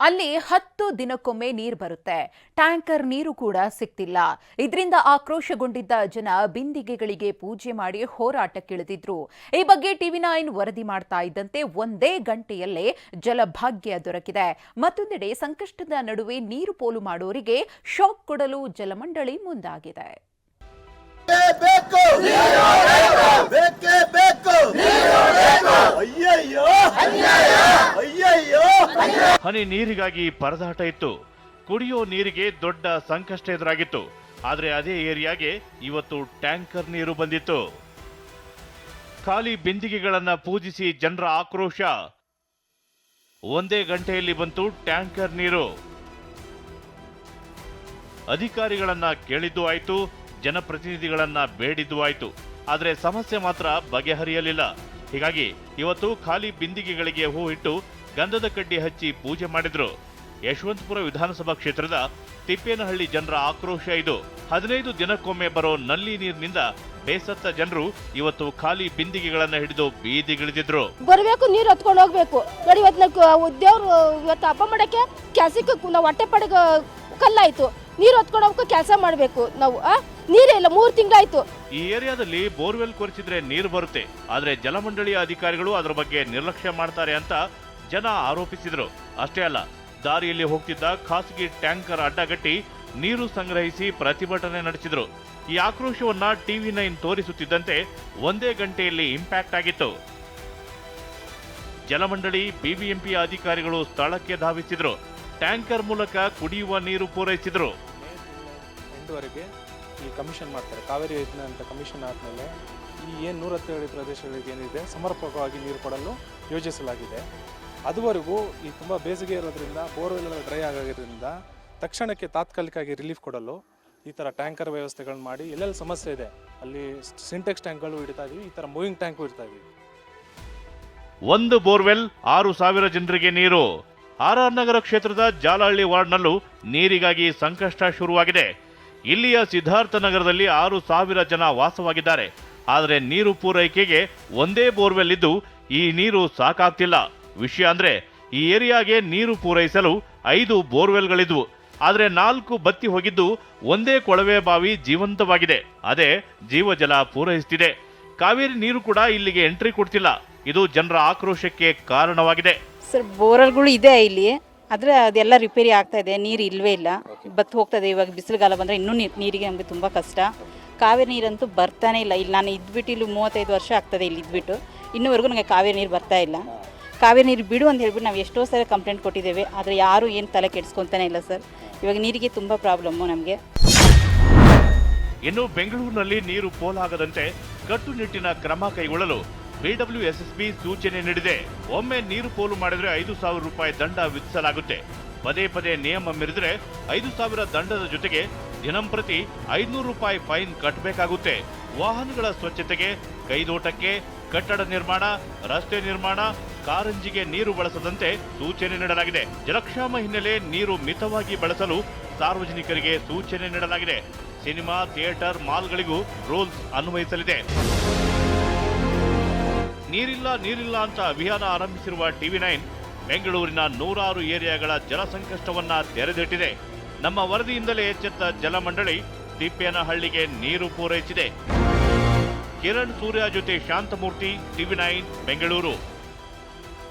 ಅಲ್ಲಿ ಹತ್ತು ದಿನಕ್ಕೊಮ್ಮೆ ನೀರು ಬರುತ್ತೆ. ಟ್ಯಾಂಕರ್ ನೀರು ಕೂಡ ಸಿಕ್ತಿಲ್ಲ. ಇದರಿಂದ ಆಕ್ರೋಶಗೊಂಡಿದ್ದ ಜನ ಬಿಂದಿಗೆಗಳಿಗೆ ಪೂಜೆ ಮಾಡಿ ಹೋರಾಟಕ್ಕಿಳಿದಿದ್ರು. ಈ ಬಗ್ಗೆ ಟಿವಿ ನೈನ್ ವರದಿ ಮಾಡ್ತಾ ಇದ್ದಂತೆ ಒಂದೇ ಗಂಟೆಯಲ್ಲೇ ಜಲಭಾಗ್ಯ ದೊರಕಿದೆ. ಮತ್ತೊಂದೆಡೆ ಸಂಕಷ್ಟದ ನಡುವೆ ನೀರು ಪೋಲು ಮಾಡೋರಿಗೆ ಶಾಕ್ ಕೊಡಲು ಜಲಮಂಡಳಿ ಮುಂದಾಗಿದೆ. ಅಯ್ಯಯ್ಯೋ! ಹನಿ ನೀರಿಗಾಗಿ ಪರದಾಟ ಇತ್ತು. ಕುಡಿಯೋ ನೀರಿಗೆ ದೊಡ್ಡ ಸಂಕಷ್ಟ ಎದುರಾಗಿತ್ತು. ಆದರೆ ಅದೇ ಏರಿಯಾಗೆ ಇವತ್ತು ಟ್ಯಾಂಕರ್ ನೀರು ಬಂದಿತ್ತು. ಖಾಲಿ ಬಿಂದಿಗೆಗಳನ್ನ ಪೂಜಿಸಿ ಜನರ ಆಕ್ರೋಶ. ಒಂದೇ ಗಂಟೆಯಲ್ಲಿ ಬಂತು ಟ್ಯಾಂಕರ್ ನೀರು. ಅಧಿಕಾರಿಗಳನ್ನ ಕೇಳಿದ್ದು ಆಯಿತು, ಜನಪ್ರತಿನಿಧಿಗಳನ್ನ ಬೇಡಿದ್ದು ಆಯಿತು. ಆದರೆ ಸಮಸ್ಯೆ ಮಾತ್ರ ಬಗೆಹರಿಯಲಿಲ್ಲ. ಹೀಗಾಗಿ ಇವತ್ತು ಖಾಲಿ ಬಿಂದಿಗೆಗಳಿಗೆ ಹೂ ಇಟ್ಟು ಗಂಧದ ಕಡ್ಡಿ ಹಚ್ಚಿ ಪೂಜೆ ಮಾಡಿದ್ರು. ಯಶವಂತಪುರ ವಿಧಾನಸಭಾ ಕ್ಷೇತ್ರದ ತಿಪ್ಪೇನಹಳ್ಳಿ ಜನರ ಆಕ್ರೋಶ ಇದು. ಹದಿನೈದು ದಿನಕ್ಕೊಮ್ಮೆ ಬರೋ ನಲ್ಲಿ ನೀರಿನಿಂದ ಬೇಸತ್ತ ಜನರು ಇವತ್ತು ಖಾಲಿ ಬಿಂದಿಗೆಗಳನ್ನ ಹಿಡಿದು ಬೀದಿಗಿಳಿದಿದ್ರು. ಬರಬೇಕು ನೀರು ಹತ್ಕೊಂಡು ಹೋಗ್ಬೇಕು. ನೋಡಿ ಇವತ್ತು ನಾವು ದೇವ್ರು ಇವತ್ತು ಹಬ್ಬ ಮಾಡಕ್ಕೆ ಕೆಲಸಕ್ಕೆ ನಾವು ಹೊಟ್ಟೆ ಪಡೆಗ ಕಲ್ಲಾಯ್ತು. ನೀರು ಹತ್ಕೊಂಡು ಹೋಗ್ಬೇಕು ಕೆಲಸ ಮಾಡಬೇಕು ನಾವು ನೀರೇ ಇಲ್ಲ ಮೂರು ತಿಂಗಳಾಯ್ತು. ಈ ಏರಿಯಾದಲ್ಲಿ ಬೋರ್ವೆಲ್ ಕೊರೆಸಿದ್ರೆ ನೀರು ಬರುತ್ತೆ. ಆದ್ರೆ ಜಲಮಂಡಳಿಯ ಅಧಿಕಾರಿಗಳು ಅದರ ಬಗ್ಗೆ ನಿರ್ಲಕ್ಷ್ಯ ಮಾಡ್ತಾರೆ ಅಂತ ಜನ ಆರೋಪಿಸಿದರು. ಅಷ್ಟೇ ಅಲ್ಲ, ದಾರಿಯಲ್ಲಿ ಹೋಗ್ತಿದ್ದ ಖಾಸಗಿ ಟ್ಯಾಂಕರ್ ಅಡ್ಡಗಟ್ಟಿ ನೀರು ಸಂಗ್ರಹಿಸಿ ಪ್ರತಿಭಟನೆ ನಡೆಸಿದರು. ಈ ಆಕ್ರೋಶವನ್ನ ಟಿವಿ ನೈನ್ ತೋರಿಸುತ್ತಿದ್ದಂತೆ ಒಂದೇ ಗಂಟೆಯಲ್ಲಿ ಇಂಪ್ಯಾಕ್ಟ್ ಆಗಿತ್ತು. ಜಲಮಂಡಳಿ, ಬಿಬಿಎಂಪಿ ಅಧಿಕಾರಿಗಳು ಸ್ಥಳಕ್ಕೆ ಧಾವಿಸಿದರು. ಟ್ಯಾಂಕರ್ ಮೂಲಕ ಕುಡಿಯುವ ನೀರು ಪೂರೈಸಿದ್ರು. ಈ ಕಮಿಷನ್ ಮಾಡ್ತಾರೆ. ಕಾವೇರಿ ಯೋಜನೆ ಅಂತ ಕಮಿಷನ್ ಆದಮೇಲೆ ಈ ಏನು ನೂರ ಹತ್ತೇಳು ಪ್ರದೇಶಗಳಿಗೆ ಏನಿದೆ, ಸಮರ್ಪಕವಾಗಿ ನೀರು ಕೊಡಲು ಯೋಜಿಸಲಾಗಿದೆ. ಅದುವರೆಗೂ ಈ ತುಂಬ ಬೇಸಿಗೆ ಇರೋದ್ರಿಂದ ಬೋರ್ವೆಲ್ ಎಲ್ಲ ಡ್ರೈ ಆಗೋದ್ರಿಂದ ತಕ್ಷಣಕ್ಕೆ ತಾತ್ಕಾಲಿಕವಾಗಿ ರಿಲೀಫ್ ಕೊಡಲು ಈ ಥರ ಟ್ಯಾಂಕರ್ ವ್ಯವಸ್ಥೆಗಳನ್ನ ಮಾಡಿ ಎಲ್ಲೆಲ್ಲಿ ಸಮಸ್ಯೆ ಇದೆ, ಅಲ್ಲಿ ಸಿಂಟೆಕ್ಸ್ ಟ್ಯಾಂಕ್ಗಳು ಇಡ್ತಾ ಇದೀವಿ, ಈ ಥರ ಮೂವಿಂಗ್ ಟ್ಯಾಂಕು ಇಡ್ತಾ ಇದೀವಿ. ಒಂದು ಬೋರ್ವೆಲ್ ಆರು ಸಾವಿರ ಜನರಿಗೆ ನೀರು. ಆರ್ ಆರ್ ನಗರ ಕ್ಷೇತ್ರದ ಜಾಲಹಳ್ಳಿ ವಾರ್ಡ್ನಲ್ಲೂ ನೀರಿಗಾಗಿ ಸಂಕಷ್ಟ ಶುರುವಾಗಿದೆ. ಇಲ್ಲಿಯ ಸಿದ್ಧಾರ್ಥ ನಗರದಲ್ಲಿ ಆರು ಸಾವಿರ ಜನ ವಾಸವಾಗಿದ್ದಾರೆ. ಆದರೆ ನೀರು ಪೂರೈಕೆಗೆ ಒಂದೇ ಬೋರ್ವೆಲ್ ಇದ್ದು ಈ ನೀರು ಸಾಕಾಗ್ತಿಲ್ಲ. ವಿಷಯ ಅಂದ್ರೆ ಈ ಏರಿಯಾಗೆ ನೀರು ಪೂರೈಸಲು ಐದು ಬೋರ್ವೆಲ್ಗಳಿದ್ವು. ಆದರೆ ನಾಲ್ಕು ಬತ್ತಿ ಹೋಗಿದ್ದು ಒಂದೇ ಕೊಳವೆ ಬಾವಿ ಜೀವಂತವಾಗಿದೆ. ಅದೇ ಜೀವಜಲ ಪೂರೈಸುತ್ತಿದೆ ಕಾವೇರಿ ನೀರು ಕೂಡ ಇಲ್ಲಿಗೆ ಎಂಟ್ರಿ ಕೊಡ್ತಿಲ್ಲ. ಇದು ಜನರ ಆಕ್ರೋಶಕ್ಕೆ ಕಾರಣವಾಗಿದೆ. ಸರ್ ಬೋರ್ವೆಲ್ಗಳು ಇದೆ ಇಲ್ಲಿ. ಆದರೆ ಅದೆಲ್ಲ ರಿಪೇರಿ ಆಗ್ತಾ ಇದೆ. ನೀರು ಇಲ್ಲವೇ ಇಲ್ಲ. ಬತ್ತು ಹೋಗ್ತದೆ ಇವಾಗ ಬಿಸಿಲುಗಾಲ ಬಂದರೆ ಇನ್ನೂ ನೀರಿಗೆ ನಮಗೆ ತುಂಬ ಕಷ್ಟ. ಕಾವೇರಿ ನೀರಂತೂ ಬರ್ತಾನೆ ಇಲ್ಲ. ಇಲ್ಲಿ ನಾನು ಇದ್ಬಿಟ್ಟು ಇಲ್ಲಿ ಮೂವತ್ತೈದು ವರ್ಷ ಆಗ್ತದೆ ಇಲ್ಲಿ ಇದ್ಬಿಟ್ಟು. ಇನ್ನೂವರೆಗೂ ನನಗೆ ಕಾವೇರಿ ನೀರು ಬರ್ತಾ ಇಲ್ಲ. ಕಾವೇರಿ ನೀರು ಬಿಡು ಅಂತ ಹೇಳ್ಬಿಟ್ಟು ನಾವು ಎಷ್ಟೋ ಸಲ ಕಂಪ್ಲೇಂಟ್ ಕೊಟ್ಟಿದ್ದೇವೆ, ಆದರೆ ಯಾರೂ ಏನು ತಲೆ ಕೆಡಿಸ್ಕೊತಾನೆ ಇಲ್ಲ ಸರ್. ಇವಾಗ ನೀರಿಗೆ ತುಂಬ ಪ್ರಾಬ್ಲಮ್ಮು ನಮಗೆ. ಇನ್ನು ಬೆಂಗಳೂರಿನಲ್ಲಿ ನೀರು ಪೋಲಾಗದಂತೆ ಕಟ್ಟುನಿಟ್ಟಿನ ಕ್ರಮ ಕೈಗೊಳ್ಳಲು ಬಿಡಬ್ಲ್ಯೂಎಸ್ಎಸ್ಬಿ ಸೂಚನೆ ನೀಡಿದೆ. ಒಮ್ಮೆ ನೀರು ಪೋಲು ಮಾಡಿದರೆ ಐದು ಸಾವಿರ ರೂಪಾಯಿ ದಂಡ ವಿಧಿಸಲಾಗುತ್ತೆ. ಪದೇ ಪದೇ ನಿಯಮ ಮೀರಿದರೆ ಐದು ಸಾವಿರ ದಂಡದ ಜೊತೆಗೆ ದಿನಂಪ್ರತಿ ಐದುನೂರು ರೂಪಾಯಿ ಫೈನ್ ಕಟ್ಟಬೇಕಾಗುತ್ತೆ ವಾಹನಗಳ ಸ್ವಚ್ಛತೆಗೆ, ಕೈದೋಟಕ್ಕೆ, ಕಟ್ಟಡ ನಿರ್ಮಾಣ, ರಸ್ತೆ ನಿರ್ಮಾಣ ಕಾರಂಜಿಗೆ ನೀರು ಬಳಸದಂತೆ ಸೂಚನೆ ನೀಡಲಾಗಿದೆ. ಜಲಕ್ಷಾಮ ಹಿನ್ನೆಲೆ ನೀರು ಮಿತವಾಗಿ ಬಳಸಲು ಸಾರ್ವಜನಿಕರಿಗೆ ಸೂಚನೆ ನೀಡಲಾಗಿದೆ. ಸಿನಿಮಾ, ಥಿಯೇಟರ್, ಮಾಲ್ಗಳಿಗೂ ರೂಲ್ಸ್ ಅನ್ವಯಿಸಲಿದೆ. ನೀರಿಲ್ಲ ನೀರಿಲ್ಲ ಅಂತ ಅಭಿಯಾನ ಆರಂಭಿಸಿರುವ ಟಿವಿ ನೈನ್ ಬೆಂಗಳೂರಿನ ನೂರಾರು ಏರಿಯಾಗಳ ಜಲ ಸಂಕಷ್ಟವನ್ನ ತೆರೆದಿಟ್ಟಿದೆ. ನಮ್ಮ ವರದಿಯಿಂದಲೇ ಎಚ್ಚೆತ್ತ ಜಲಮಂಡಳಿ ತಿಪ್ಪೇನಹಳ್ಳಿಗೆ ನೀರು ಪೂರೈಸಿದೆ. ಕಿರಣ್ ಸೂರ್ಯ ಜೊತೆ ಶಾಂತಮೂರ್ತಿ, ಟಿವಿ ನೈನ್ ಬೆಂಗಳೂರು.